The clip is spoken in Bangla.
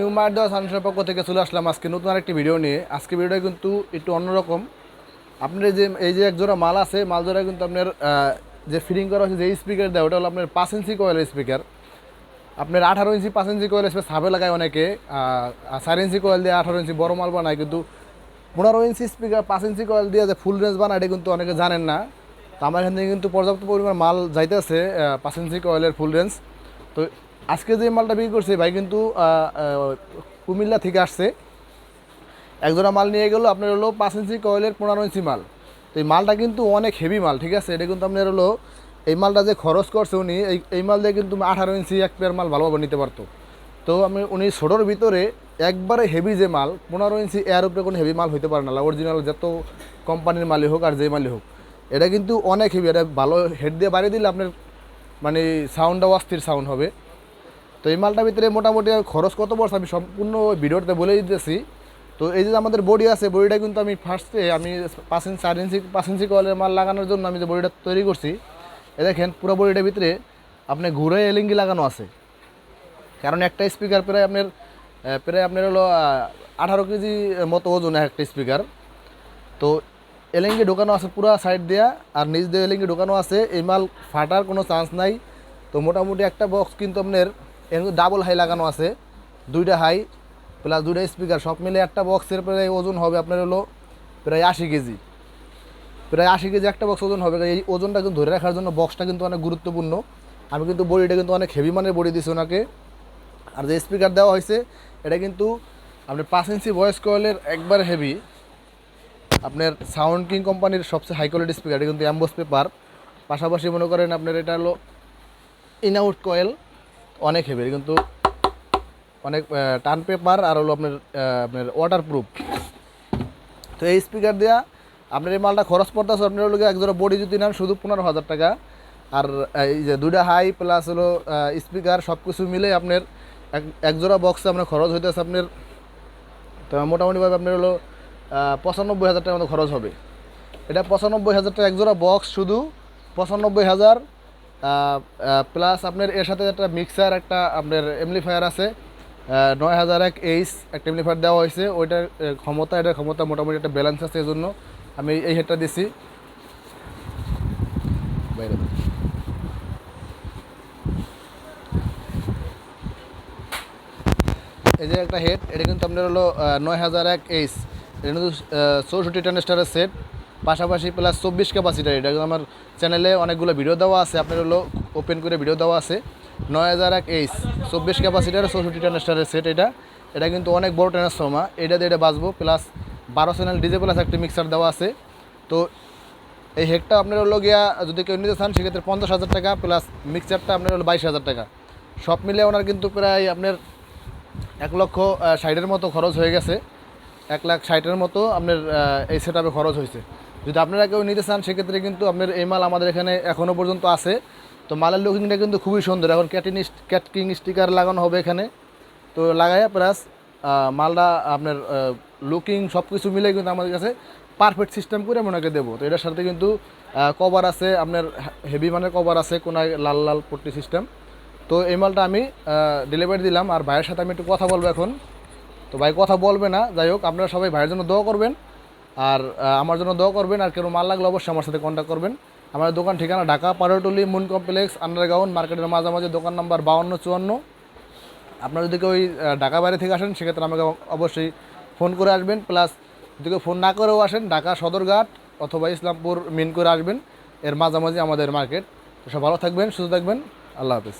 নিউ মার্ট দেওয়া সানসের পক্ষ থেকে চলে আসলাম আজকে নতুন আরেকটি ভিডিও নিয়ে। আজকে ভিডিওটা কিন্তু একটু অন্যরকম। আপনার যে, এই যে একজোড়া মাল আছে, মাল জোড়া কিন্তু আপনার যে ফিটিং করা হয়েছে, যে স্পিকার দেয়, ওটা হলো আপনার পাঁচ ইঞ্চি কয়েল স্পিকার আপনার আঠারো ইঞ্চি, পাঁচ ইঞ্চি কয়েল স্পেস সাবে লাগায় অনেকে চার ইঞ্চি কয়েল দিয়ে আঠারো ইঞ্চি বড় মাল বানায়, কিন্তু পনেরো ইঞ্চি স্পিকার পাঁচ ইঞ্চি কয়েল দিয়ে যে ফুল রেঞ্জ বানায়, এটা কিন্তু অনেকে জানেন না। তো আমার এখান থেকে কিন্তু পর্যাপ্ত পরিমাণ মাল যাইতেছে পাঁচ ইঞ্চি কয়েলের ফুল রেঞ্জ তো আজকে যে মালটা বিক্রি করছে, ভাই কিন্তু কুমিল্লা থেকে আসছে। একজোড়া মাল নিয়ে গেলো, আপনার হলো পাঁচ ইঞ্চি কয়েলের পনেরো ইঞ্চি মাল। তো এই মালটা কিন্তু অনেক হেভি মাল, ঠিক আছে? এটা কিন্তু আপনার হলো, এই মালটা যে খরচ করছে উনি, এই এই মাল দিয়ে কিন্তু আঠারো ইঞ্চি এক পেয়ার মাল ভালোভাবে নিতে পারতো। তো আমি, উনি ছোটোর ভিতরে একবারে হেভি যে মাল, পনেরো ইঞ্চি এর উপরে কোনো হেভি মাল হইতে পারে না। অরিজিনাল যত কোম্পানির মালই হোক আর যে মালই হোক। এটা কিন্তু অনেক হেভি এটা ভালো হেড দিয়ে বাড়িয়ে দিলে আপনার মানে সাউন্ডটাও অস্থির সাউন্ড হবে। তো এই মালটার ভিতরে মোটামুটি খরচ কত পড়ছে আমি সম্পূর্ণ ভিডিওতে বলে দিতেছি। তো এই যে আমাদের বডি আছে, বডিটা কিন্তু আমি ফার্স্টে আমি পাঁচ ইঞ্চি, চার ইঞ্চি, পাঁচ ইঞ্চি কলের মাল লাগানোর জন্য আমি যে বডিটা তৈরি করছি, এ দেখেন পুরো বডিটার ভিতরে আপনি ঘুরে এলিঙ্গি লাগানো আছে। কারণ একটা স্পিকার প্রায় আপনার প্রায় আপনার হলো আঠারো কেজি মতো ওজন একটা স্পিকার তো এলেঙ্গি ঢোকানো আছে পুরো সাইড দেয়া, আর নিচ দিয়ে এলেঙ্গি ঢোকানো আছে। এই মাল ফাটার কোনো চান্স নাই। তো মোটামুটি একটা বক্স কিন্তু আপনার ডাবল হাই লাগানো আছে। দুইটা হাই প্লাস দুইটা স্পিকার সব মিলে একটা বক্সের প্রায় ওজন হবে আপনার হলো প্রায় আশি কেজি। প্রায় আশি কেজি একটা বক্স ওজন হবে। এই ওজনটা কিন্তু ধরে রাখার জন্য বক্সটা কিন্তু অনেক গুরুত্বপূর্ণ। আমি কিন্তু বডিটা কিন্তু অনেক হেভি মানের বডি দিছি ওনাকে। আর যে স্পিকার দেওয়া হয়েছে, এটা কিন্তু আপনার পাঁচ ইঞ্চি ভয়েস কয়েলের একবার হেভি আপনার সাউন্ড কিং কোম্পানির সবচেয়ে হাই কোয়ালিটি স্পিকার এটা কিন্তু অ্যাম্বোস পেপার পাশাপাশি মনে করেন আপনার এটা হলো ইন আউট কয়েল অনেক হেভি কিন্তু অনেক টান পেপার আর হলো আপনার আপনার ওয়াটার প্রুফ তো এই স্পিকার দেওয়া আপনার এই মালটা খরচ পড়তেছে আপনার গিয়ে একজোড়া বডি যদি নেন শুধু পনেরো হাজার টাকা। আর এই যে দুইটা হাই প্লাস হলো স্পিকার সব কিছু মিলে আপনার এক, একজোড়া বক্সে আপনার খরচ হইতেছে আপনার, তো মোটামুটিভাবে আপনার হলো পঁচানব্বই হাজার টাকার মতো খরচ হবে। এটা পঁচানব্বই হাজার টাকা একজোড়া বক্স শুধু পঁচানব্বই হাজার প্লাস আপনার এর সাথে একটা মিক্সার একটা আপনার এমলিফায়ার আছে। নয় হাজার এক এইচ একটা এমলিফায়ার দেওয়া হয়েছে। ওইটার ক্ষমতা, এটার ক্ষমতা মোটামুটি একটা ব্যালেন্স আছে এই জন্য আমি এই হেডটা দিছি। বাইরে এই যে একটা হেড এটা কিন্তু আপনার হলো নয় হাজার এক এইচ এটা কিন্তু চৌষট্টি ট্রানস্টারের সেট পাশাপাশি প্লাস চব্বিশ ক্যাপাসিটার এটা আমার চ্যানেলে অনেকগুলো ভিডিও দেওয়া আছে, আপনার হলো ওপেন করে ভিডিও দেওয়া আছে। নয় হাজার এক এইচ চব্বিশ ক্যাপাসিটার চৌষট্টি ট্রান্সটারের সেট এটা। এটা কিন্তু অনেক বড় ট্রান্সফর্মার এটা দিয়ে এটা বাঁচবো প্লাস বারো চ্যানেল ডিজে প্লাস একটা মিক্সার দেওয়া আছে। তো এই হেডটা আপনার হলো গিয়া, যদি কেউ নিতে চান, সেক্ষেত্রে পঞ্চাশ হাজার টাকা প্লাস মিক্সারটা আপনার হলো বাইশ হাজার টাকা। সব মিলে ওনার কিন্তু প্রায় আপনার এক লক্ষ ষাটের মতো খরচ হয়ে গেছে। এক লাখ ষাটের মতো আপনার এই সেট খরচ হয়েছে। যদি আপনারা কেউ নিতে চান, সেক্ষেত্রে কিন্তু আপনার এই মাল আমাদের এখানে এখনও পর্যন্ত আছে। তো মালের লুকিংটা কিন্তু খুবই সুন্দর। এখন ক্যাটিন ক্যাটকিং স্টিকার লাগানো হবে এখানে। তো লাগাইয়া প্লাস মালটা আপনার লুকিং সব কিছু মিলে কিন্তু আমাদের কাছে পারফেক্ট সিস্টেম করে আমি ওনাকে দেবো। তো এটার সাথে কিন্তু কভার আছে, আপনার হেভি মানের কভার আছে, কোনায় লাল লাল পট্টি সিস্টেম তো এই মালটা আমি ডেলিভারি দিলাম। আর ভাইয়ের সাথে আমি একটু কথা বলব এখন। তো ভাই কথা বলবে না। যাই হোক, আপনারা সবাই ভাইয়ের জন্য দোয়া করবেন। আর আমার জন্য দোয়া করবেন, আর কেন মাল লাগলে অবশ্যই আমার সাথে কন্ট্যাক্ট করবেন। আমার দোকান ঠিকানা ঢাকা পারোটলি মুন কমপ্লেক্স, আন্ডারগ্রাউন্ড, মার্কেটের মাঝামাঝি দোকান নাম্বার বাউন্ন চুয়ান্ন। আপনারা যদি কেউ ওই ঢাকা বাইরে থেকে আসেন, সেক্ষেত্রে আমাকে অবশ্যই ফোন করে আসবেন। প্লাস যদি কেউ ফোন না করেও আসেন, ঢাকা সদরঘাট অথবা ইসলামপুর, মিন করে আসবেন। এর মাঝামাঝি আমাদের মার্কেট। সব ভালো থাকবেন, সুস্থ থাকবেন। আল্লাহ হাফিজ।